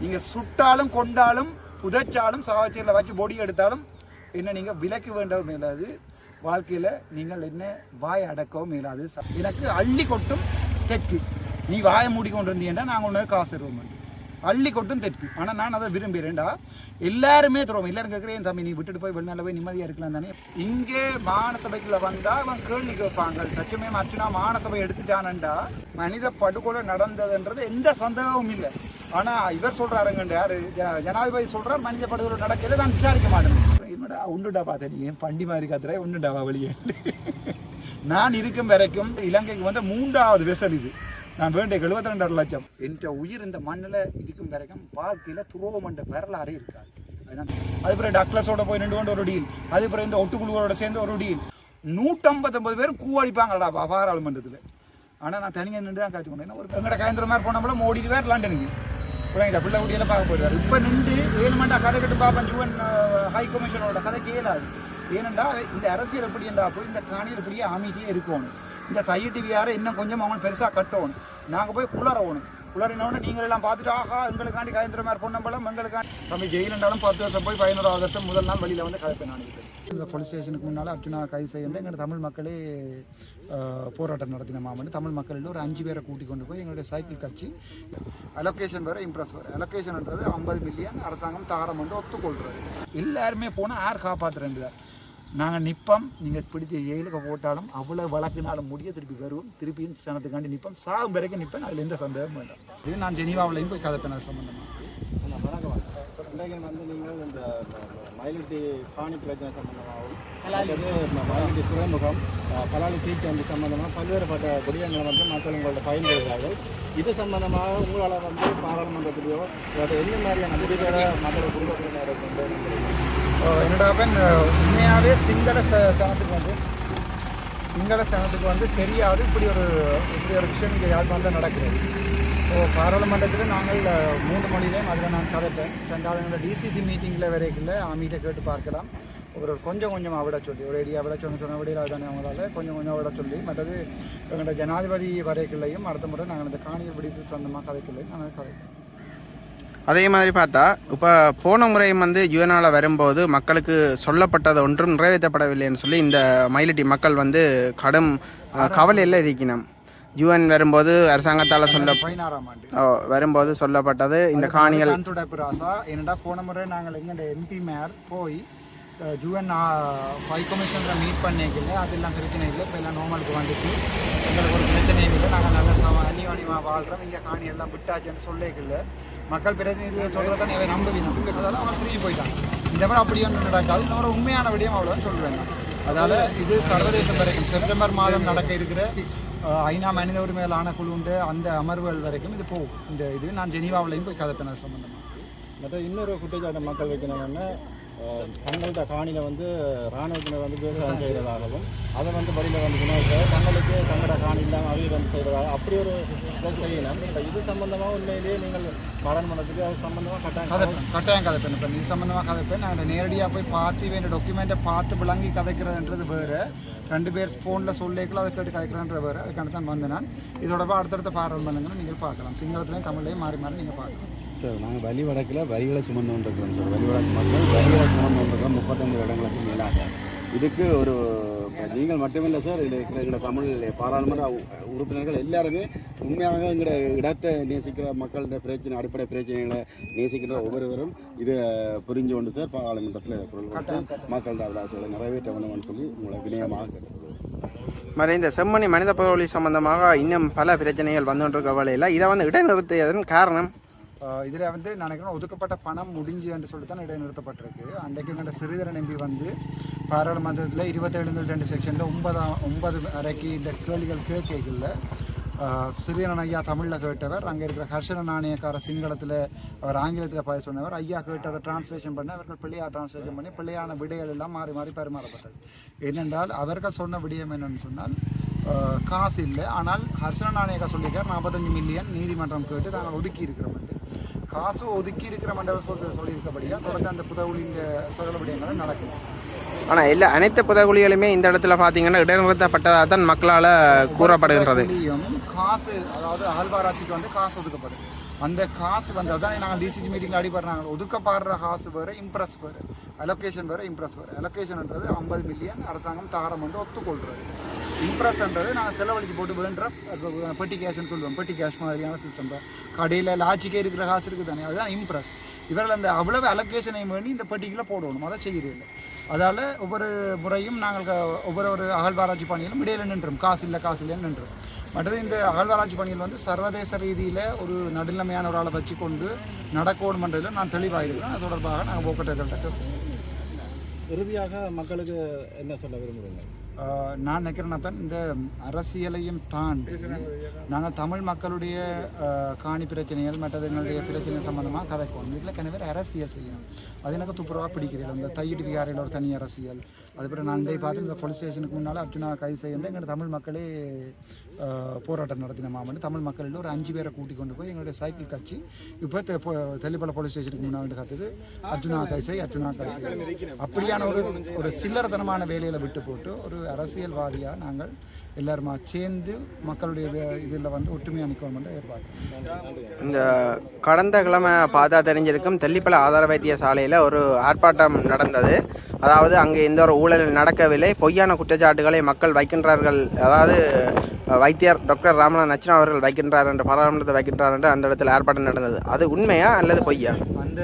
நீங்க சுட்டாலும் கொண்டாலும் புதைச்சாலும் சாவச்சேரியில் வச்சு பொடி எடுத்தாலும் என்ன நீங்க விலக்க வேண்டவும் மேலாது. வாழ்க்கையில நீங்கள் என்ன வாய் அடக்கவும் மேலாது. எனக்கு அள்ளி கொட்டும் தெற்கு. நீ வாயை மூடி கொண்டிருந்தீங்கன்னா நாங்கள் உனக்கு காசு தருவோம். அள்ளி கொட்டும் தெற்கு. ஆனால் நான் அதை விரும்புகிறேன்டா. எல்லாருமே தருவோம். எல்லாரும் கேட்குறேன் தம்பி நீ விட்டுட்டு போய் வெளிநாள் போய் நிம்மதியாக இருக்கலாம் தானே? இங்கே மானசபைக்குள்ள வந்தா அவன் கேள்வி கேட்பாங்க. தச்சமே அர்ச்சனா மானசபை எடுத்துட்டானண்டா மனித படுகொலை நடந்ததுன்றது எந்த சந்தேகமும் இல்லை. ஆனா இவர் சொல்றாருங்க யாரு? ஜ- ஜனாதிபதி சொல்றார் மனித படுகொலை நடக்கல நான் விசாரிக்க மாட்டேன். என்னடா உண்டுடா பார்த்தேன் நீ. ஏன் பண்டி மாதிரி காத்துற உண்டுடாவா வழியே நான் இருக்கும் வரைக்கும் இலங்கைக்கு வந்த மூன்றாவது விசல் இது. நான் வேண்டிய 72 ரெண்டரை லட்சம். என்ற உயிர் இந்த மண்ணில் இருக்கும் வரைக்கும் வாழ்க்கையில் துரோகம் என்ற வரலாறே இருக்காது. அது பிறகு டக்ளஸோட போய் ரெண்டு கொண்டு ஒரு டீல் அது பிறகு இந்த ஒட்டுக்குழுவோட சேர்ந்து ஒரு டீல் நூற்றம்பத்தொன்பது பேர் கூவடிப்பாங்கடா பாராளுமன்றத்தில். ஆனால் நான் தனியாக நின்று தான் காட்சி கொண்டேன். ஒரு எங்கட கயந்திர மாதிரி போனப்பல ஓடிடுவார் லண்டனுக்கு. பிள்ளைங்க பிள்ளை குட்டியெல்லாம் பார்க்க போயிடுவார். இப்போ நின்று ஏழு கதை கட்டு பார்ப்பேன். ஜூவன் ஹை கமிஷனோட கதை கேளாது. ஏனென்றா இந்த அரசியல் எப்படி என்றா போய் இந்த காணியில் இப்படியே அமைதியே இருக்கணும். இந்த தைய வியாரை இன்னும் கொஞ்சம் அவன் பெருசாக கட்டணும். நாங்கள் போய் குளறவணும் குளறினோடனே நீங்கள் எல்லாம் பார்த்துட்டு ஆஹா எங்களுக்காண்டி கயந்திர பொன்னம்பலம் எங்களுக்காண்டி தம்பி ஜெயிலண்டாலும் பத்து வருஷம் போய் பதினோரு வருஷம் முதல் நாள் வெளியில வந்து கதைப்பேன் நான் இந்த போலீஸ் ஸ்டேஷனுக்கு முன்னால் அர்ஜுனா கைது செய்யணும் எங்கள் தமிழ் மக்களே போராட்டம் நடத்தின மாமன். தமிழ் மக்களில் ஒரு அஞ்சு பேரை கூட்டி கொண்டு போய் எங்களுடைய சைக்கிள் கட்சி அலோகேஷன் வேறு இம்ப்ரெஸ் வேறு. அலோகேஷன்ன்றது ஐம்பது மில்லியன் அரசாங்கம் தாரம் வந்து ஒத்துக்கொள்கிறது. எல்லாருமே போனால் யார் காப்பாற்றுறது நாங்கள் நிற்போம் நீங்கள் பிடிச்ச ஏழுக்கு போட்டாலும் அவ்வளோ வழக்குனாலும் முடிய திருப்பி வருவோம் திருப்பியும் சனத்துக்காண்டி நிற்போம் சாகும் வரைக்கும் நிற்பேன் அதில் எந்த சந்தேகமும் வேண்டாம். இது நான் ஜெனீவாவிலையும் போய் கதைப்பேன் அது சம்மந்தமாக வணக்கம் இன்றைக்கு வந்து நீங்கள் இந்த மயிலிட்டி பாணி பிரச்சனை சம்பந்தமாகவும் அல்லது மயிலிட்டி துறைமுகம் பலாலி தீர்த்து வந்து சம்பந்தமாக பல்வேறுபட்ட விடயங்களை வந்து மக்கள் உங்கள்ட்ட பயின்றுகிறார்கள் இது சம்பந்தமாக உங்களால் வந்து பாராளுமன்றத்திலேயோ இல்லாட்டி என்ன மாதிரியான முடிவுகளை மக்களுக்கு கொடுக்க இருக்கும் என்னோட அப்பன் உண்மையாகவே சிங்கள ச- சனத்துக்கு வந்து சிங்கள சனத்துக்கு வந்து தெரியாது இப்படி ஒரு இப்படி ஒரு விஷயம் இங்கே யாழ்ப்பாணத்தில் நடக்கிறது. ஸோ பாராளுமன்றத்தில் நாங்கள் மூன்று மணிலேயும் அதில் நான் கதைப்பேன். ரெண்டாவது எங்களோட டிசிசி மீட்டிங்கில் வரைக்கும் ஆமிகிட்ட கேட்டு பார்க்கலாம். ஒரு கொஞ்சம் கொஞ்சமாக விட சொல்லி ஒரு ஐடியா விட சொன்ன சொன்ன விடையில் தானே அவங்களால கொஞ்சம் கொஞ்சம் விட சொல்லி. மற்றது எங்களோட ஜனாதிபதி வரைக்குள்ளையும் அடுத்த முறை நாங்கள் இந்த காணிகள் பிடிப்பு சொந்தமாக கதைக்கலையும் நாங்கள் கதைப்பேன் அதே மாதிரி பார்த்தா இப்போ போன முறையும் வந்து யுஎனால் வரும்போது மக்களுக்கு சொல்லப்பட்டது ஒன்றும் நிறைவேற்றப்படவில்லைன்னு சொல்லி இந்த மயிலிட்டி மக்கள் வந்து கடும் கவலையில் இருக்கணும் யுஎன் வரும்போது அரசாங்கத்தால் சொல்ல பதினாறாம் ஆண்டு. ஓ, வரும்போது சொல்லப்பட்டது இந்த காணிகள் என்னடா போன முறை நாங்கள் எங்க எம்பி மேயர் போய் ஜூஎன் ஃபைவ் கமிஷனில் மீட் பண்ணிக்கல அதெல்லாம் பிரச்சனை இல்லை இப்போ எல்லாம் நார்மலுக்கு வந்துட்டு எங்களுக்கு ஒரு பிரச்சனையும் இல்லை நாங்கள் நல்ல சம அணிவணிமாக வாழ்கிறோம் இங்கே காணி எல்லாம் விட்டாச்சுன்னு சொல்லிக்கல. மக்கள் பிரதிநிதிகள் சொல்கிறத நீ நம்புவீங்க அதனால அவன் திரும்பி போயிட்டான். இந்த மாதிரி அப்படி ஒன்று நடக்காது. இன்னொரு உண்மையான விடயம் அவ்வளோதான் சொல்லுவேன் அதால் இது சர்வதேசம் வரைக்கும் செப்டம்பர் மாதம் நடக்க இருக்கிற ஐநா மனித உரிமைகள் ஆணைக்குழுண்டு அந்த அமர்வுகள் வரைக்கும் இது போகும். இந்த இது நான் ஜெனீவாவிலையும் போய் கதைப்பேன். அது சம்பந்தமா? மற்ற இன்னொரு குற்றச்சாட்டு மக்கள் வைக்கணும்னா அஹ், காணியில் வந்து இராணுவத்தினர் வந்து விவசாயம் செய்கிறதாகவும் அதை வந்து வழியில் வந்து தங்களுக்கு தங்களோட காணி இல்லாமல் அவையில் வந்து செய்கிறதாக அப்படி ஒரு செய்யணும் இப்போ இது சம்பந்தமாக உண்மையிலேயே நீங்கள் பாராளுமன்றத்துக்கு அது சம்பந்தமாக கட்டாயம் கதைப்பேன் கட்டாயம் கதைப்பேன் இப்போ இது சம்மந்தமாக கதைப்பேன் நாங்கள் நேரடியாக போய் பார்த்து வேண்டிய டாக்குமெண்ட்டை பார்த்து விளங்கி கதைக்கிறதுன்றது வேறு. ரெண்டு பேர் ஃபோனில் சொல்லிக்கலாம் அதை கேட்டு கதைக்கிறன்ற வேறு. அதுக்கான தான் வந்தேன் நான். இதோட அடுத்தடுத்த பாரம்பரியங்களும் நீங்கள் பார்க்கலாம். சிங்களத்துலேயும் தமிழ்லையும் மாறி மாறி நீங்கள் பார்க்கலாம். சார் நாங்கள் வழி வடக்கில் வரிகளை சுமந்து வந்திருக்கிறோம் சார் வழி வடக்கு மட்டும் வரிகளை சுமந்து வந்திருக்கிறோம் முப்பத்தஞ்சு இடங்களுக்கு மேலாக. இதுக்கு ஒரு நீங்கள் மட்டுமில்லை சார் இதில் இருக்கிற எங்களோட தமிழ் பாராளுமன்ற உ- உறுப்பினர்கள் எல்லாருமே உண்மையாக எங்களோட இடத்தை நேசிக்கிற மக்களோட பிரச்சனை அடிப்படை பிரச்சனைகளை நேசிக்கிற ஒவ்வொருவரும் இதை புரிஞ்சு கொண்டு சார் பாராளுமன்றத்தில் குரல் கொடுத்து மக்களோட அபிலாசைகளை நிறைவேற்ற வேண்டும்னு சொல்லி உங்களை வினயமாக மறை மாதிரி இந்த செம்மணி மனித பொருளி சம்பந்தமாக இன்னும் பல பிரச்சனைகள் வந்து கொண்டிருக்க வேலையில் இதை வந்து இடைநிறுத்தியதன் காரணம் இதில் வந்து நான் நினைக்கிறேன் ஒதுக்கப்பட்ட பணம் முடிஞ்சு என்று சொல்லி தான் இடைநிறுத்தப்பட்டிருக்கு. அன்றைக்கு கண்ட சிறிதரன் எம்பி வந்து பாராளுமன்றத்தில் இருபத்தேழு ரெண்டு செக்ஷனில் ஒன்பதாம் ஒன்பது வரைக்கு இந்த கேள்விகள் கேட்கல சிறியனன் ஐயா தமிழில் கேட்டவர் அங்கே இருக்கிற ஹர்ஷன நாணயக்கார சிங்களத்தில் அவர் ஆங்கிலத்தில் பதில் சொன்னவர் ஐயா கேட்டதை டிரான்ஸ்லேஷன் பண்ணி அவர்கள் பிள்ளையார் டிரான்ஸ்லேஷன் பண்ணி பிள்ளையான விடைகள் எல்லாம் மாறி மாறி பரிமாறப்பட்டது. ஏனென்றால் அவர்கள் சொன்ன விடயம் என்னென்னு சொன்னால் காசு இல்லை. ஆனால் ஹர்ஷன நாணயக்கா சொல்லியிருக்கார் நாற்பத்தஞ்சு மில்லியன் நீதிமன்றம் கேட்டு நாங்கள் ஒதுக்கி இருக்கிறோம். காசு ஒதுக்கி இருக்கிற மண்டபம் சொல்லி சொல்லியிருக்கபடியா தொடர்ந்து அந்த புதவுளின் சகல விடயங்களும் நடக்கும். ஆனால் எல்லா அனைத்து புதகுலிகளுமே இந்த இடத்துல பார்த்தீங்கன்னா இடைநிறுத்தப்பட்டதாக தான் மக்களால் கூறப்படுகின்றது. காசு அதாவது அகழ்வாராய்ச்சிக்கு வந்து காசு ஒதுக்கப்படுது. அந்த காசு வந்து அதான் நாங்கள் டிசிசி மீட்டிங்கில் அடிப்படுறாங்க ஒதுக்கப்படுற காசு வேறு இம்ப்ரெஸ் வேறு. அலோகேஷன் வேறு இம்ப்ரெஸ் வேறு. அலோகேஷன்ன்றது ஐம்பது மில்லியன் அரசாங்கம் தாரம் வந்து ஒத்துக்கொள்கிறது. இம்ப்ரெஸ்ன்றது நாங்கள் செலவழிச்சு போட்டு வேண்டுற பெட்டி கேஷ்னு சொல்லுவோம். பெட்டி கேஷ் மாதிரியான சிஸ்டம் கடையில் லாட்சிக்கே இருக்கிற காசு இருக்குது தானே. அதுதான் இம்ப்ரெஸ் இவர்கள் அந்த அவ்வளவு அலோகேஷனையும் வேண்டி இந்த பெட்டிக்குள்ளே போடணும். அதை செய்கிறதில்லை அதால் ஒவ்வொரு முறையும் நாங்கள் ஒவ்வொரு ஒரு அகழ்வாராய்ச்சி பணியிலும் இடையில நின்றோம். காசு இல்லை காசு இல்லைன்னு நின்றோம். மற்றது இந்த அகழ்வாராய்ச்சி பணியில் வந்து சர்வதேச ரீதியில் ஒரு நடுநிலைமையான ஒரு ஆளை வச்சு கொண்டு நடக்கணுமன்றதில் நான் தெளிவாக இருக்கிறேன். அது தொடர்பாக நாங்கள் போக்கட்டர்கள்ட்ட இறுதியாக மக்களுக்கு என்ன சொல்ல விரும்புகிறீங்க? நான் நினைக்கிறேன் அப்ப இந்த அரசியலையும் தாண்டி நாங்கள் தமிழ் மக்களுடைய காணி பிரச்சனைகள் மற்றது எங்களுடைய பிரச்சனை சம்பந்தமாக கதைக்கணும் இதில் கனவே அரசியல் செய்யணும். அது எனக்கு துப்புரவாக பிடிக்கிறது. இந்த தையிட்டு விகாரையில் ஒரு தனி அரசியல். அதுக்கப்புறம் நான் இதை பார்த்து இந்த போலீஸ் ஸ்டேஷனுக்கு முன்னால் அர்ஜுனா கைது செய்யணும். எங்கள் தமிழ் மக்களே போராட்டம் நடத்தின மாமன். தமிழ் மக்களில் ஒரு அஞ்சு பேரை கூட்டி கொண்டு போய் எங்களுடைய சைக்கிள் கட்சி இப்போ தெ- போலீஸ் ஸ்டேஷனுக்கு முன்னாடி கத்துது அர்ஜுனா கைசை அர்ஜுனா கைசை அப்படியான ஒரு ஒரு சில்லறத்தனமான வேலையில் விட்டு போட்டு ஒரு அரசியல்வாதியாக நாங்கள் எல்லாருமா சேர்ந்து மக்களுடைய இதில் வந்து ஒற்றுமையாக நிற்கணும் என்று எதிர்பார்க்கிறோம். இந்த கடந்த கிழமை பார்த்தா தெரிஞ்சிருக்கும் தெல்லிப்பள ஆதார வைத்திய சாலையில் ஒரு ஆர்ப்பாட்டம் நடந்தது. அதாவது அங்கே எந்த ஒரு ஊழல் நடக்கவில்லை. பொய்யான குற்றச்சாட்டுகளை மக்கள் வைக்கின்றார்கள். அதாவது வைத்தியர் டாக்டர் ராமநாத் நச்சினா அவர்கள் வைக்கின்றார் என்று பாராளுமன்றத்தை வைக்கின்றார் என்று அந்த இடத்துல ஆர்ப்பாட்டம் நடந்தது. அது உண்மையா அல்லது பொய்யா? அந்த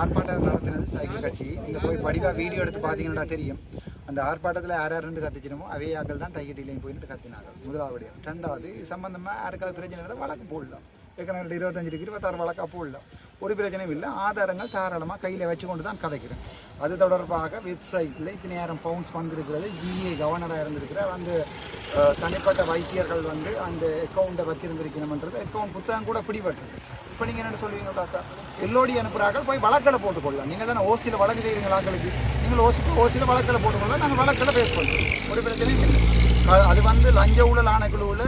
ஆர்ப்பாட்டம் நடத்தினது சைக்கிள் கட்சி. இங்கே போய் படிவா வீடியோ எடுத்து பார்த்தீங்கன்னா தெரியும். அந்த ஆர்ப்பாட்டத்தில் யார் யாருன்னு கத்திச்சினமோ அவையாக்கள் தான் தையட்டிலையும் போயிட்டு கத்தினாங்க முதலாவது ரெண்டாவது இது சம்பந்தமாக யாருக்காவது பிரச்சனை வழக்கு போடலாம். ஏற்கனவே இருபத்தஞ்சு டிகிரி பத்தாறு வழக்காக இல்லை ஒரு பிரச்சனையும் இல்லை ஆதாரங்கள் தாராளமாக கையில் வச்சு கொண்டு தான் கதைக்கிறேன் அது தொடர்பாக வெப்சைட்டில் இத்தனை நேரம் பவுன்ஸ் வந்திருக்கிறது ஜிஏ கவர்னராக இருந்திருக்கிறார் அந்த தனிப்பட்ட வைத்தியர்கள் வந்து அந்த அக்கௌண்ட்டை வச்சிருந்திருக்கணும்ன்றது அக்கௌண்ட் புத்தகம் கூட பிடிபட்டுருக்கு இப்போ நீங்கள் என்ன சொல்லுவீங்க தாத்தா எல்லோடி அனுப்புகிறார்கள் போய் வழக்கடை போட்டுக்கொள்ளலாம் நீங்கள் தானே ஓசியில் வழக்கு செய்கிறீங்களா ஆக்களுக்கு நீங்கள் ஓசி ஓசியில் வழக்கில் போட்டுக்கொள்ளலாம் நாங்கள் வழக்கடை பேஸ் பண்ணுறோம் ஒரு பிரச்சனையும் அது வந்து லஞ்ச ஊழல் ஆணைக்குழுவில்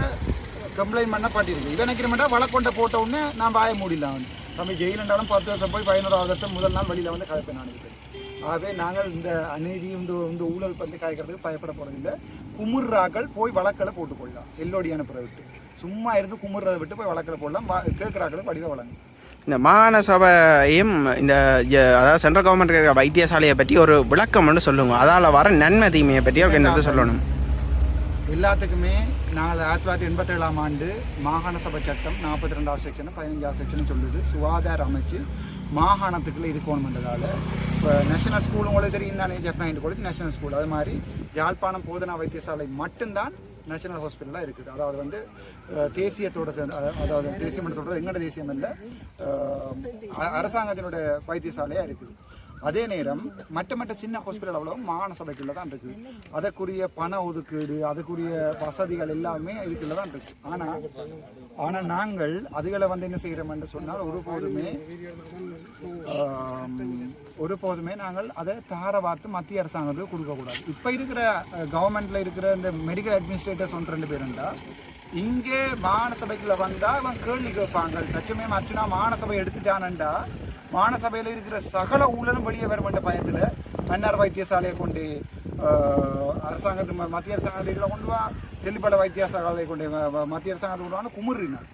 கம்ப்ளைண்ட் பண்ணப்பட்டிருக்கு இவன் நினைக்கிறமெண்டா வழக்கொண்ட போட்ட உடனே நான் வாய மூடிடலாம். வந்து தம்பி ஜெயில் இருந்தாலும் பத்து வருஷம் போய் பதினோராவது வருஷம் முதல் நாள் வெளியில் வந்து கதைப்பேன் நான் ஆகவே நாங்கள் இந்த அநீதி இந்த இந்த ஊழல் பற்றி காய்க்கிறதுக்கு பயப்பட போகிறதில்ல குமுறாக்கள் போய் வழக்கில் போட்டுக்கொள்ளலாம். எல்லோடி அனுப்புறதை விட்டு சும்மா இருந்து குமுறதை விட்டு போய் வழக்கில் போடலாம். கேட்குறாக்களுக்கு வடிவ வழங்கும். இந்த மாகாண சபையும் இந்த அதாவது சென்ட்ரல் கவர்மெண்ட் இருக்கிற வைத்தியசாலையை பற்றி ஒரு விளக்கம் ஒன்று சொல்லுங்க. அதால் வர நன்மை தீமையை பற்றி ஒரு என்னது சொல்லணும்? எல்லாத்துக்குமே நாங்கள் ஆயிரத்தி தொள்ளாயிரத்தி எண்பத்தேழாம் ஆண்டு மாகாண சபை சட்டம் நாற்பத்தி ரெண்டாவது செக்ஷன் பதினஞ்சாவது செக்ஷன் சொல்லுது. சுகாதார அமைச்சு மாகாணத்துக்குள்ள இருக்கணுமென்றதால் இப்போ நேஷனல் ஸ்கூல் உங்களுக்கு தெரியும் தானே ஜெஃப் நைன் கொடுத்து நேஷனல் ஸ்கூல் அது மாதிரி யாழ்ப்பாணம் போதனா வைத்தியசாலை மட்டும்தான் நேஷனல் ஹாஸ்பிட்டலாக இருக்குது. அதாவது வந்து அஹ், தேசியத்தோட அதாவது தேசியம் என்று எங்களோட எங்கட தேசியம் இல்லை அரசாங்கத்தினுடைய வைத்தியசாலையாக இருக்குது. அதே நேரம் மற்ற மற்ற சின்ன ஹாஸ்பிட்டல் அவ்வளோ மாகாண சபைக்குள்ள தான் இருக்குது அதற்குரிய பண ஒதுக்கீடு அதுக்குரிய வசதிகள் எல்லாமே இதுக்குள்ள தான் இருக்குது ஆனால் ஆனால் நாங்கள் அதுகளை வந்து என்ன செய்கிறோம் என்று சொன்னால் ஒருபோதுமே ஒருபோதுமே நாங்கள் அதை தார பார்த்து மத்திய அரசாங்கத்துக்கு கொடுக்கக்கூடாது இப்போ இருக்கிற கவர்மெண்ட்டில் இருக்கிற இந்த மெடிக்கல் அட்மினிஸ்ட்ரேட்டர்ஸ் ஒன்று ரெண்டு பேருண்டா இங்கே மாகாண சபைக்குள்ளே வந்தால் அவன் கேள்வி கேட்பாங்க. தச்சுமே அர்ச்சுனா மாகாண சபை எடுத்துட்டானண்டா மாநசபையில் இருக்கிற சகல ஊழலும் வெளியே வரும் பயத்தில் மன்னார் வைத்தியசாலையை கொண்டு அரசாங்கத்து ம- மத்திய அரசாங்கத்தில் கொண்டு வா தெல்லிப்பட வைத்தியசாலையை கொண்டு மத்திய அரசாங்கத்தை கொண்டு வான்னு குமுறினான்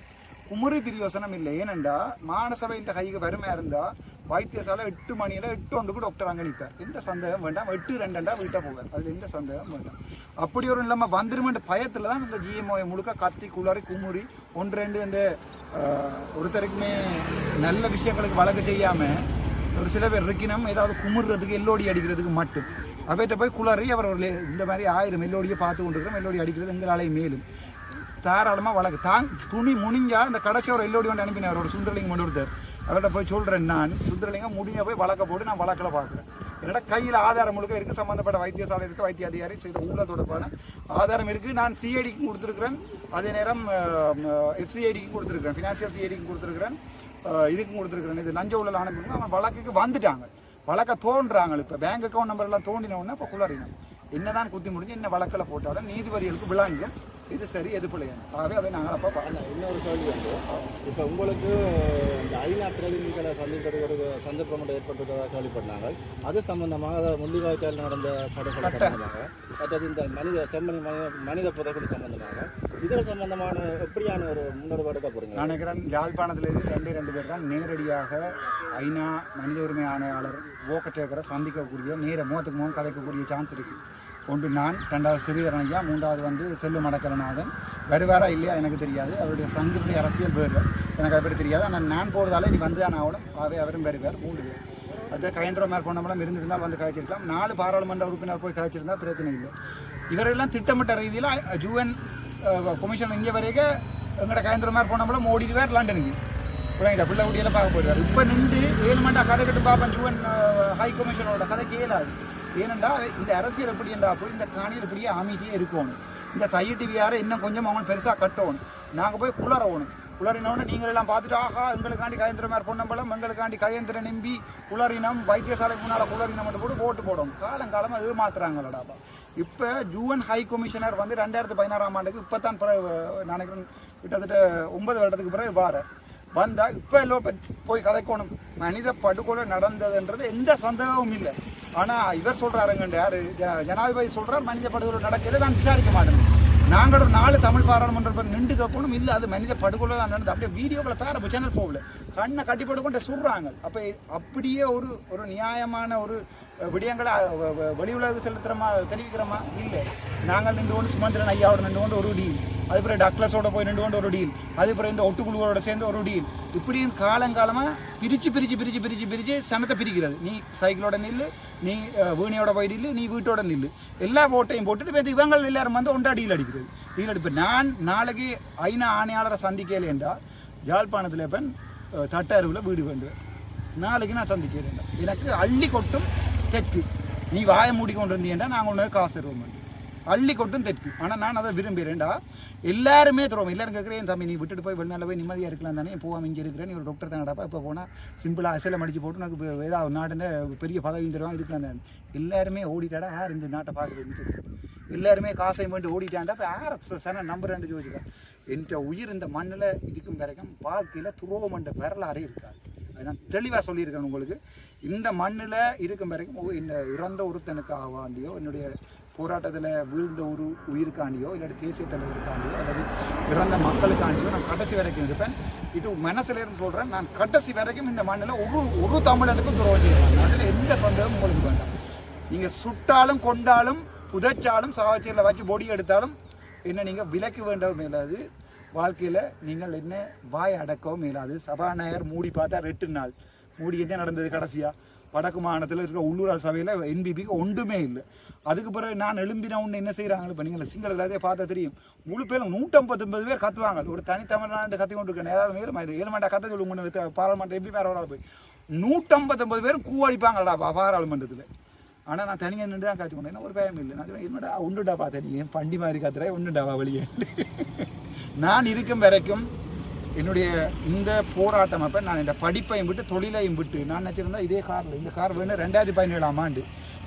குமுறி பிரியோசனம் இல்லை. ஏனெண்டா மானசபையின் கைக்கு வறுமையாக இருந்தால் வைத்தியசாலை எட்டு மணியில் எட்டு ஒன்றுக்கு டாக்டர் அங்கே நிற்பார் எந்த சந்தேகம் வேண்டாம். எட்டு ரெண்டண்டா வீட்டை போவார். அதில் எந்த சந்தேகம் வேண்டாம். அப்படி ஒரு நிலைமை வந்துருமென்ற பயத்தில் தான் இந்த ஜிஎம்ஓயை முழுக்க கத்தி குளறி குமுறி ஒன்று ரெண்டு இந்த ஒருத்தருக்குமே நல்ல விஷயங்களுக்கு வழக்கு செய்யாமல் ஒரு சில பேர் இருக்கணும் ஏதாவது குமுறுறதுக்கு எல்லோடி அடிக்கிறதுக்கு மட்டும். அவர்கிட்ட போய் குளறி அவர் ஒரு லே- இந்த மாதிரி ஆயிரம் மெல்லோடியை பார்த்து கொண்டிருக்கிறோம் மெல்லோடி அடிக்கிறது எங்களாலே மேலும். தாராளமாக வழக்கு. தான் துணி முனிஞ்சால் அந்த கடைசி ஒரு எல்லோடி வந்து அனுப்பினார் ஒரு சுந்தரலிங்கம் கொண்டு கொடுத்தார் அவர்கிட்ட போய் சொல்கிறேன் நான் சுந்தரலிங்கம் முடிஞ்ச போய் வழக்க போட்டு நான் வழக்கில் பார்க்குறேன். என்னோட கையில் ஆதாரம் முழுக்க இருக்குது சம்மந்தப்பட்ட வைத்தியசாலை இருக்குது வைத்திய அதிகாரி செய்த ஊழல் தொடர்பான ஆதாரம் இருக்குது நான் சிஐடிக்கு கொடுத்துருக்குறேன். அதே நேரம் எஃப்சிஐடிக்கு கொடுத்துருக்குறேன். ஃபினான்சியல் சிஐடிக்கு கொடுத்துருக்குறேன். இதுக்கும் கொடுத்துருக்குறேன். இது லஞ்ச ஊழல் ஆணையம் அவன் வழக்குக்கு வந்துட்டாங்க. வழக்க தோன்றாங்க. இப்போ பேங்க் அக்கௌண்ட் நம்பர் எல்லாம் தோண்டின உடனே இப்போ குளறினோம் என்னதான் குத்தி முடிஞ்சு என்ன வழக்கில் போட்டாலும் நீதிபதிகளுக்கு விளங்கும் இது சரி எது பிள்ளைங்க ஆகவே அதை நாங்கள் அப்போ பார்க்கலாம் இன்னொரு கேள்வி வந்து இப்போ உங்களுக்கு இந்த ஐநா பிரதிநிதிகளை சந்திக்கிறது ஒரு சந்தர்ப்பம் ஒன்று ஏற்பட்டதாக கேள்விப்பட்டாங்க அது சம்பந்தமாக முள்ளிவாய்க்கால் நடந்த சம்பந்தமாக மற்றது இந்த மனித செம்மணி மனித மனித புதைக்குழி சம்பந்தமாக இதுகள் சம்பந்தமான எப்படியான ஒரு முன்னெடுப்பு எடுக்க நான் நினைக்கிறேன் யாழ்ப்பாணத்திலிருந்து ரெண்டு ரெண்டு பேர் தான் நேரடியாக ஐநா மனித உரிமை ஆணையாளர் ஓக்கட்டேக்கரை சந்திக்கக்கூடிய நேர முகத்துக்கு முகம் கதைக்கக்கூடிய சான்ஸ் இருக்கு. ஒன்று நான் ரெண்டாவது ஸ்ரீதரன் ஐயா மூன்றாவது வந்து செல்லு மடக்கரநாதன் வருவாரா இல்லையா எனக்கு தெரியாது. அவருடைய சங்கத்துடைய அரசியல் பேர் எனக்கு அதை பற்றி தெரியாது. ஆனால் நான் போகிறதால நீ வந்து தான் ஆகணும் அவை அவரும் வருவார் மூன்று பேர். அது கயந்திரம் மேற்கொண்டமெல்லாம் இருந்துருந்தால் வந்து காய்ச்சிருக்கலாம் நாலு பாராளுமன்ற உறுப்பினர் போய் காய்ச்சிருந்தா பிரச்சனை இல்லை. இவரெல்லாம் திட்டமிட்ட ரீதியில் ஜூஎன் கமிஷன் இங்கே வரைக்கும் எங்கள்ட கயந்திர மாதிரி போனோம்னா ஓடிடுவார் லண்டனுக்கு புரியுங்களா பிள்ளை ஊட்டியெல்லாம் பார்க்க போயிடுவார் இப்போ நின்று ஏழு மண்டா கதை கட்டு பார்ப்பேன் யூஎன் ஹை கமிஷனோட கதை கேளாது ஏனென்றா இந்த அரசியல் எப்படி என்றா போய் இந்த காணியில் இப்படியே அமைதியே இருக்கணும் இந்த தைய டிவியாரை இன்னும் கொஞ்சம் அவங்க பெருசாக கட்டணும் நாங்கள் போய் குளறணும் குளறினோடனே நீங்கள் எல்லாம் பார்த்துட்டு ஆஹா எங்களுக்காண்டி கயந்திரமார் பொன்னம்பலம் எங்களுக்காண்டி கயந்திர நம்பி குளறினம் வைத்தியசாலைக்கு முன்னால் குளறினம் மட்டும் போட்டு ஓட்டு போடும் காலம் காலமாக ஏமாத்துறாங்களடாப்பா இப்போ ஜூவன் ஹை கமிஷனர் வந்து ரெண்டாயிரத்து பதினாறாம் ஆண்டுக்கு இப்போ தான் நினைக்கிறேன் கிட்டத்தட்ட ஒன்பது வருடத்துக்கு பிறகு வார வந்தால் இப்போ எல்லாம் போய் கதைக்கணும். மனித படுகொலை நடந்ததுன்றது எந்த சந்தேகமும் இல்லை. ஆனால் இவர் சொல்கிறாருங்கண்டு யார்? ஜ- ஜனாதிபதி சொல்கிறார் மனித படுகொலை நடக்கிறது நான் விசாரிக்க மாட்டேன். நாங்கள் ஒரு நாலு தமிழ் பாராளுமன்ற நின்று கேட்கணும். இல்லை அது மனித படுகொலை தான் நடந்தது. அப்படியே வீடியோவில் பேர சேனல் போகல. கண்ணை கட்டிப்பட்டு கொண்டு சொல்கிறாங்க அப்போ அப்படியே ஒரு ஒரு நியாயமான ஒரு விடயங்களை வ- வெளி உலக செலுத்துறமா தெரிவிக்கிறோமா? இல்லை. நாங்கள் நின்று கொண்டு சுமந்திரன் ஐயாவோட நின்று கொண்டு ஒரு டீல் அதுக்கப்புறம் டக்ளஸோட போய் நின்று கொண்டு ஒரு டீல் அதுக்கப்புறம் இந்த ஒட்டுக்குழுவோட சேர்ந்து ஒரு டீல் இப்படியும் காலங்காலமாக பிரித்து பிரித்து பிரித்து பிரித்து பிரித்து சனத்தை பிரிக்கிறது. நீ சைக்கிளோட நில்லு நீ வீணையோட போய் நில்லு நீ வீட்டோட நில்லு. எல்லா ஓட்டையும் போட்டுட்டு இவங்க எல்லாரும் வந்து ஒன்றா டீல் அடிக்கிறது. டீல் அடிப்பேன் நான் நாளைக்கு ஐநா ஆணையாளரை சந்திக்கலை என்றால் யாழ்ப்பாணத்தில் இப்போ தட்டாருவில் வீடு வேண்டுவேன். நாளைக்கு நான் சந்திக்கிறேன். எனக்கு அள்ளி கொட்டும் தெற்கு. நீ வாயை மூடிக்கொண்டு இருந்தீங்கன்னா நாங்கள் உனக்கு காசு தருவோம். அள்ளி கொட்டும் தெற்கு. ஆனால் நான் அதை விரும்புகிறேன்டா. எல்லாருமே தருவோம். எல்லாரும் கேட்குறேன் தம்பி நீ விட்டுட்டு போய் வெளிநாள் போய் நிம்மதியாக இருக்கலாம் தானே? போகாம இங்கே இருக்கிறேன் நீ ஒரு டாக்டர் தானடாப்பா இப்போ போனால் சிம்பிளாக அசையில் மடிச்சு போட்டு எனக்கு இப்போ ஏதாவது நாட்டில் பெரிய பதவி தருவாங்க இருக்கலாம் தானே? எல்லாருமே ஓடிட்டாடா யார் இந்த நாட்டை பார்க்குறது? எல்லாருமே காசை மட்டும் ஓடிட்டாண்டா இப்போ யார் சன நம்புறேன்னு யோசிக்கிறேன் என்கிட்ட உயிர் இந்த மண்ணில் இதுக்கும் வரைக்கும் வாழ்க்கையில் துரோகமண்ட வரலாறே இருக்காது. நான் தெளிவாக சொல்லியிருக்கேன் உங்களுக்கு. இந்த மண்ணில் இருக்கும் வரைக்கும் இந்த இறந்த ஒருத்தனுக்காக வேண்டியோ என்னுடைய போராட்டத்தில் வீழ்ந்த ஒரு உயிருக்காண்டியோ இல்லாட்டி தேசிய தலைவருக்காண்டியோ அல்லது இறந்த மக்களுக்காண்டியோ நான் கடைசி வரைக்கும் இருப்பேன். இது மனசுல இருந்து சொல்கிறேன் நான் கடைசி வரைக்கும் இந்த மண்ணில் ஒரு ஒரு தமிழனுக்கும் துரோகம் செய்வேன் அதில் எந்த சந்தேகமும் உங்களுக்கு வேண்டாம். நீங்கள் சுட்டாலும் கொண்டாலும் புதைச்சாலும் சாவச்சியில் வச்சு பொடி எடுத்தாலும் என்ன நீங்கள் விலக்க வேண்டவும் இல்லாது வாழ்க்கையில் நீங்கள் என்ன வாய் அடக்கவும் இயலாது. சபாநாயகர் மூடி பார்த்தா ரெட்டு நாள். மூடி என்ன நடந்தது கடைசியாக வடக்கு மாநிலத்தில் இருக்கிற உள்ளூராட்சி சபையில் என்பிபிக்கு ஒன்றுமே இல்லை. அதுக்கு பிறகு நான் எழும்பினா ஒன்று என்ன செய்கிறாங்களோ இப்போ நீங்கள் சிங்கள எல்லாத்தையும் பார்த்தா தெரியும். முழு பேரும் நூற்றம்பத்தொன்பது பேர் கத்துவாங்க. அது ஒரு தனி கத்தி கொண்டு இருக்கேன் ஏதாவது மேலும் இது ஏழு கத்த சொல்லுங்க முன்ன பாராளுமன்ற எம்பி வேற ஒரு போய். நூற்றம்பத்தொன்பது பேரும் கூவடிப்பாங்கடா பாராளுமன்றத்தில். ஆனால் நான் தனியாக நின்று தான் காய்ச்சி கொண்டேன் ஒரு பயம் இல்லை. நான் என்னடா ஒன்றுடா பார்த்தேன் நீ? ஏன் பண்டி மாதிரி கத்துற? ஒன்றுடாவா வழியே நான் இருக்கும் வரைக்கும் என்னுடைய இந்த போராட்டம் அப்போ நான் இந்த படிப்பையும் விட்டு தொழிலையும் விட்டு நான் நினச்சிருந்தா இதே காரில் இந்த கார் வேணும் ரெண்டாயிரத்தி பதினேழாம் ஆண்டு.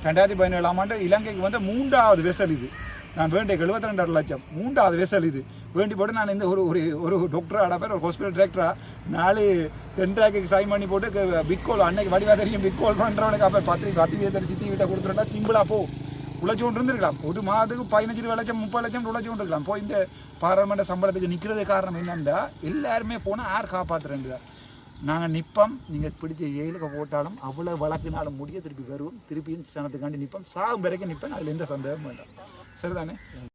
ரெண்டாயிரத்தி பதினேழாம் ஆண்டு இலங்கைக்கு வந்து மூன்றாவது வெசல் இது. நான் வேண்டிய எழுபத்தி ரெண்டரை லட்சம். மூன்றாவது வெசல் இது. வேண்டி போட்டு நான் இந்த ஒரு ஒரு ஒரு டாக்டர் ஆட பேர் ஒரு ஹாஸ்பிட்டல் டிரெக்டராக நாலு கண்ட்ராக்டுக்கு சைன் பண்ணி போட்டு பிட்கோல் அன்னைக்கு வடிவா தெரியும் பிட்கோல் பண்ணுறவனுக்கு அப்போ பத்து பத்து வீதம் சித்தி வீட்டை கொடுத்துட்டா சிம்பிளாக போ. உழைச்சி கொண்டு இருந்திருக்கலாம் ஒரு மாதத்துக்கு பதினஞ்சு இருபது லட்சம் முப்பது லட்சம் உழைச்சி கொண்டு இருக்கலாம் போய் இந்த பாராளுமன்ற சம்பளத்துக்கு நிற்கிறது காரணம் என்னென்றா எல்லாருமே போனால் யார் காப்பாற்றுறேன் நாங்கள் நிற்போம் நீங்கள் பிடிச்ச ஏழுக்கு போட்டாலும் அவ்வளோ வழக்குனாலும் முடிய திருப்பி வருவோம் திருப்பியும் சனத்துக்காண்டி நிற்போம் சாகும் வரைக்கும் நிற்பேன் அதில் எந்த சந்தேகமும் வேண்டாம் சரிதானே